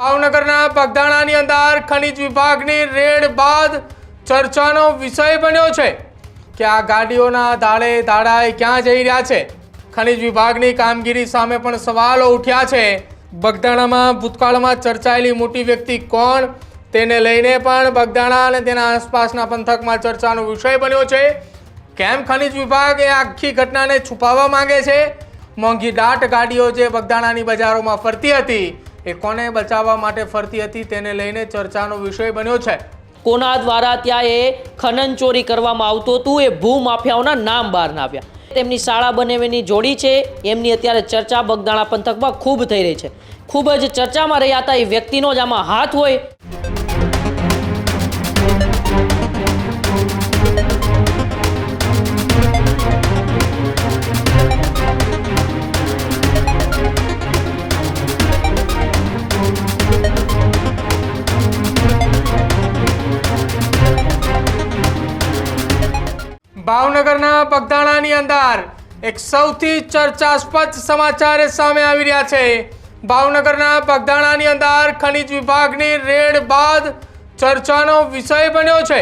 ભાવનગરના બગદાણાની અંદર ખનિજ વિભાગની રેડ બાદ ચર્ચાનો વિષય બન્યો છે કે આ ગાડીઓના ધાડે ધાડાએ ક્યાં જઈ રહ્યા છે? ખનિજ વિભાગની કામગીરી સામે પણ સવાલો ઉઠ્યા છે. બગદાણામાં ભૂતકાળમાં ચર્ચાયેલી મોટી વ્યક્તિ કોણ? તેને લઈને પણ બગદાણા અને તેના આસપાસના પંથકમાં ચર્ચાનો વિષય બન્યો છે. કેમ ખનિજ વિભાગ એ આખી ઘટનાને છુપાવવા માંગે છે? મોંઘી દાટ ગાડીઓ જે બગદાણાની બજારોમાં ફરતી હતી એ કોને બચાવવા માટે ફરતી હતી તેને લઈને ચર્ચાનો વિષય બન્યો છે. કોના દ્વારા ત્યાં એ ખનન ચોરી કરવામાં આવતું હતું, એ ભૂ માફિયાઓના નામ બહાર આવ્યા. તેમની શાળા બનાવીની જોડી છે, એમની અત્યારે ચર્ચા બગદાણા પંથકમાં ખૂબ થઈ રહી છે. ખૂબ જ ચર્ચામાં રહ્યા હતા, એ વ્યક્તિનો જ આમાં હાથ હોય. ભાવનગરના બગદાણાની અંદર એક સૌથી ચર્ચાસ્પદ સમાચાર સામે આવી રહ્યા છે. ભાવનગરના બગદાણાની અંદર ખનિજ વિભાગની રેડ બાદ ચર્ચાનો વિષય બન્યો છે.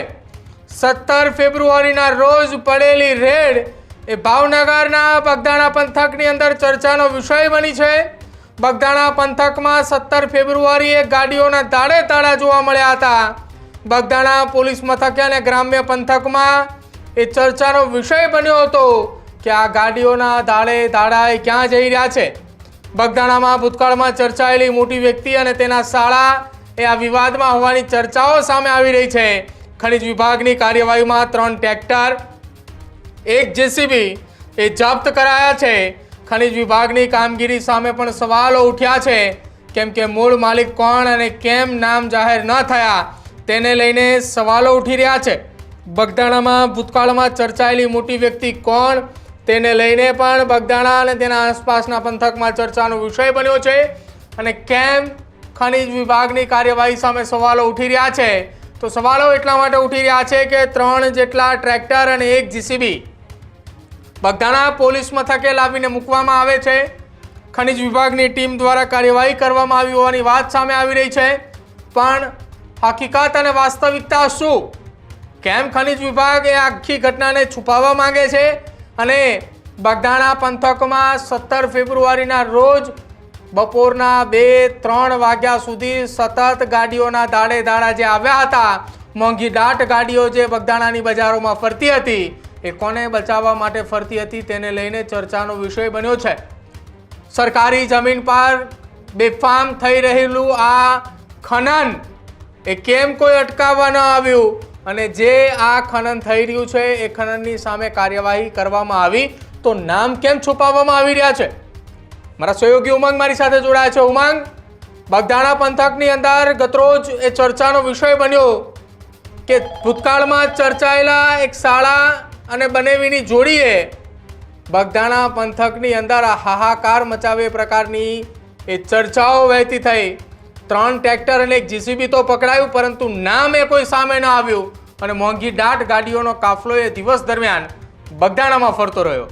સત્તર ફેબ્રુઆરીના રોજ પડેલી રેડ એ ભાવનગરના બગદાણા પંથકની અંદર ચર્ચાનો વિષય બની છે. બગદાણા પંથકમાં સત્તર ફેબ્રુઆરીએ ગાડીઓના તાળે તાળા જોવા મળ્યા હતા. બગદાણા પોલીસ મથકે અને ગ્રામ્ય પંથકમાં એ ચર્ચાનો વિષય બન્યો હતો કે આ ગાડીઓના ધાડે ધાડાએ ક્યાં જઈ રહ્યા છે. બગદાણામાં ભૂતકાળમાં ચર્ચાયેલી મોટી વ્યક્તિ અને તેના શાળા એ આ વિવાદમાં હોવાની ચર્ચાઓ સામે આવી રહી છે. ખનિજ વિભાગની કાર્યવાહીમાં ત્રણ ટ્રેક્ટર, એક જેસીબી એ જપ્ત કરાયા છે. ખનિજ વિભાગની કામગીરી સામે પણ સવાલો ઉઠ્યા છે. કેમ કે મૂળ માલિક કોણ અને કેમ નામ જાહેર ન થયા, તેને લઈને સવાલો ઉઠી રહ્યા છે. બગદાણામાં ભૂતકાળમાં ચર્ચાયેલી મોટી વ્યક્તિ કોણ? તેને લઈને પણ બગદાણા અને તેના આસપાસના પંથકમાં ચર્ચાનો વિષય બન્યો છે. અને કેમ ખનિજ વિભાગની કાર્યવાહી સામે સવાલો ઉઠી રહ્યા છે? તો સવાલો એટલા માટે ઉઠી રહ્યા છે કે ત્રણ જેટલા ટ્રેક્ટર અને એક જીસીબી બગદાણા પોલીસ મથકે લાવીને મૂકવામાં આવે છે. ખનિજ વિભાગની ટીમ દ્વારા કાર્યવાહી કરવામાં આવી હોવાની વાત સામે આવી રહી છે. પણ હકીકત અને વાસ્તવિકતા શું? કેમ ખનિજ વિભાગ એ આખી ઘટનાને છુપાવવા માંગે છે? અને બગદાણા પંથકમાં સત્તર ફેબ્રુઆરીના રોજ બપોરના બે, ત્રણ વાગ્યા સુધી સતત ગાડીઓના દાડે દાડા જે આવ્યા હતા, મોંઘી દાટ ગાડીઓ જે બગદાણાની બજારોમાં ફરતી હતી, એ કોને બચાવવા માટે ફરતી હતી તેને લઈને ચર્ચાનો વિષય બન્યો છે. સરકારી જમીન પર બેફામ થઈ રહેલું આ ખનન, એ કેમ કોઈ અટકાવવા ન આવ્યું? અને જે આ ખનન થઈ રહ્યું છે, એ ખનનની સામે કાર્યવાહી કરવામાં આવી. તો નામ કેમ છુપાવવામાં આવી રહ્યા છે? મારા સહયોગી ઉમંગ મારી સાથે જોડાયા છે. ઉમંગ, બગદાણા પંથકની અંદર ગતરોજ એ ચર્ચાનો વિષય બન્યો કે ભૂતકાળમાં ચર્ચાયેલા એક શાળા અને બનેવીની જોડીએ બગદાણા પંથકની અંદર હાહાકાર મચાવે પ્રકારની એ ચર્ચાઓ વહેતી થઈ. ત્રણ ટ્રેક્ટર અને એક જીસીબી તો પકડાયું, પરંતુ નામ એ કોઈ સામે ન આવ્યું. અને મોંઘી દાટ ગાડીઓનો કાફલો એ દિવસ દરમિયાન બગદાણામાં ફરતો રહ્યો.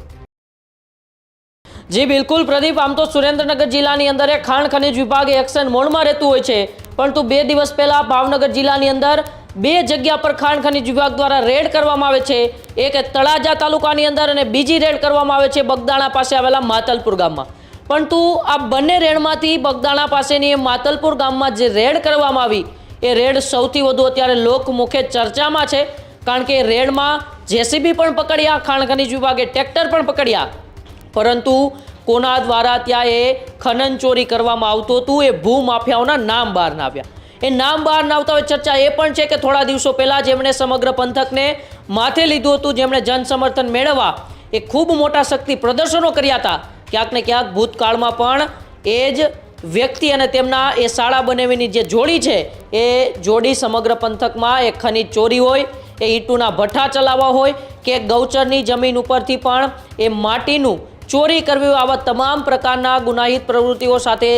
જી, બિલકુલ. પ્રદીપ, આમ તો સુરેન્દ્રનગર જિલ્લાની અંદર એ ખાણ ખનિજ વિભાગ એક્શન મોડમાં રહેતું હોય છે. પરંતુ બે દિવસ પહેલા ભાવનગર જિલ્લાની અંદર બે જગ્યા પર ખાણ ખનિજ વિભાગ દ્વારા રેડ કરવામાં આવે છે. એક તળાજા તાલુકાની અંદર અને બીજી રેડ કરવામાં આવે છે બગદાણા પાસે આવેલા માતલપુર ગામમાં. પરંતુ આ બંને રેડમાંથી બગદાણા પાસેની માતલપુર ગામમાં જે રેડ કરવામાં આવી, એ રેડ સૌથી વધુ અત્યારે લોકમુખે ચર્ચામાં છે, કારણ કે રેડમાં જેસીબી પણ પકડ્યા, ખાણ ખનીજ વિભાગે ટ્રેક્ટર પણ પકડ્યા. પરંતુ કોના દ્વારા ત્યાં એ ખનન ચોરી કરવામાં આવતું હતું, એ ભૂ માફિયાઓના નામ બહાર આવ્યા. એ નામ બહાર ના આવતા હોય ચર્ચા એ પણ છે કે થોડા દિવસો પહેલાં જેમણે સમગ્ર પંથકને માથે લીધું હતું, જેમણે જનસમર્થન મેળવવા, એ ખૂબ મોટા શક્તિ પ્રદર્શનો કર્યા હતા. ક્યાંક ને ક્યાંક ભૂતકાળમાં પણ એ જ વ્યક્તિ અને તેમના એ શાળા બનાવીની જે જોડી છે, એ જોડી સમગ્ર પંથકમાં એ ખનીજ ચોરી હોય, એ ઈંટુના ભઠ્ઠા ચલાવવા હોય કે ગૌચરની જમીન ઉપરથી પણ એ માટીનું ચોરી કરવી આવા તમામ પ્રકારના ગુનાહિત પ્રવૃત્તિઓ સાથે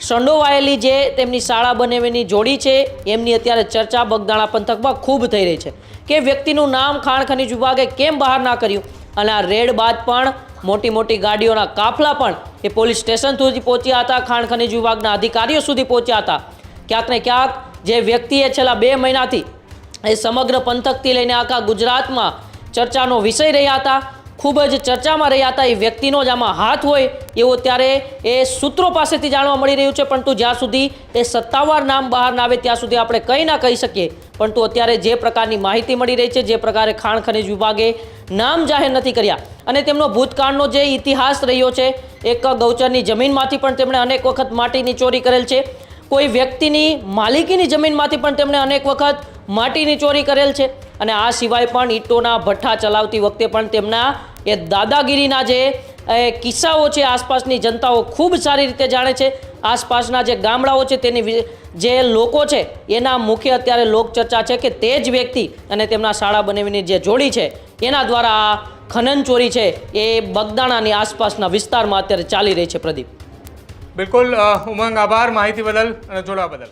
સંડોવાયેલી જે તેમની શાળા બનાવીની જોડી છે, એમની અત્યારે ચર્ચા બગદાણા પંથકમાં ખૂબ થઈ રહી છે કે વ્યક્તિનું નામ, ખાણ, ખનીજ વિભાગે કેમ બહાર ના કર્યું? અને આ રેડ બાદ પણ મોટી મોટી ગાડીઓના કાફલા પણ એ પોલીસ સ્ટેશન સુધી પહોંચ્યા હતા. ખાણ ખનીજ વિભાગના અધિકારીઓ સુધી પહોંચ્યા હતા. ક્યાંક ને ક્યાંક જે વ્યક્તિએ છેલ્લા બે મહિનાથી એ સમગ્ર પંથકથી લઈને આખા ગુજરાતમાં ચર્ચાનો વિષય રહ્યા હતા. ખૂબ જ ચર્ચામાં રહ્યા હતા. એ વ્યક્તિનો જ આમાં હાથ હોય એવો ત્યારે એ સૂત્રો પાસેથી જાણવા મળી રહ્યું છે. પરંતુ જ્યાં સુધી એ સત્તાવાર નામ બહાર ના આવે ત્યાં સુધી આપણે કંઈ ના કહી શકીએ. પરંતુ અત્યારે જે પ્રકારની માહિતી મળી રહી છે, જે પ્રકારે ખાણ ખનિજ વિભાગે નામ જાહેર નથી કર્યા અને તેમનો ભૂતકાળનો જે ઇતિહાસ રહ્યો છે, એક ગૌચરની જમીનમાંથી પણ તેમણે અનેક વખત માટીની ચોરી કરેલ છે. કોઈ વ્યક્તિની માલિકીની જમીનમાંથી પણ તેમણે અનેક વખત માટીની ચોરી કરેલ છે અને આ સિવાય પણ ઈંટોના ભઠ્ઠા ચલાવતી વખતે પણ તેમના એ દાદાગીરીના જે કિસ્સાઓ છે આસપાસની જનતાઓ ખૂબ સારી રીતે જાણે છે. આસપાસના જે ગામડાઓ છે તેની જે લોકો છે એના મુખ્ય અત્યારે લોકચર્ચા છે કે તે જ વ્યક્તિ અને તેમના શાળા બનાવીની જે જોડી છે એના દ્વારા આ ખનન ચોરી છે એ બગદાણાની આસપાસના વિસ્તારમાં અત્યારે ચાલી રહી છે પ્રદીપ. બિલકુલ ઉમંગ આભાર માહિતી બદલ અને જોડવા બદલ.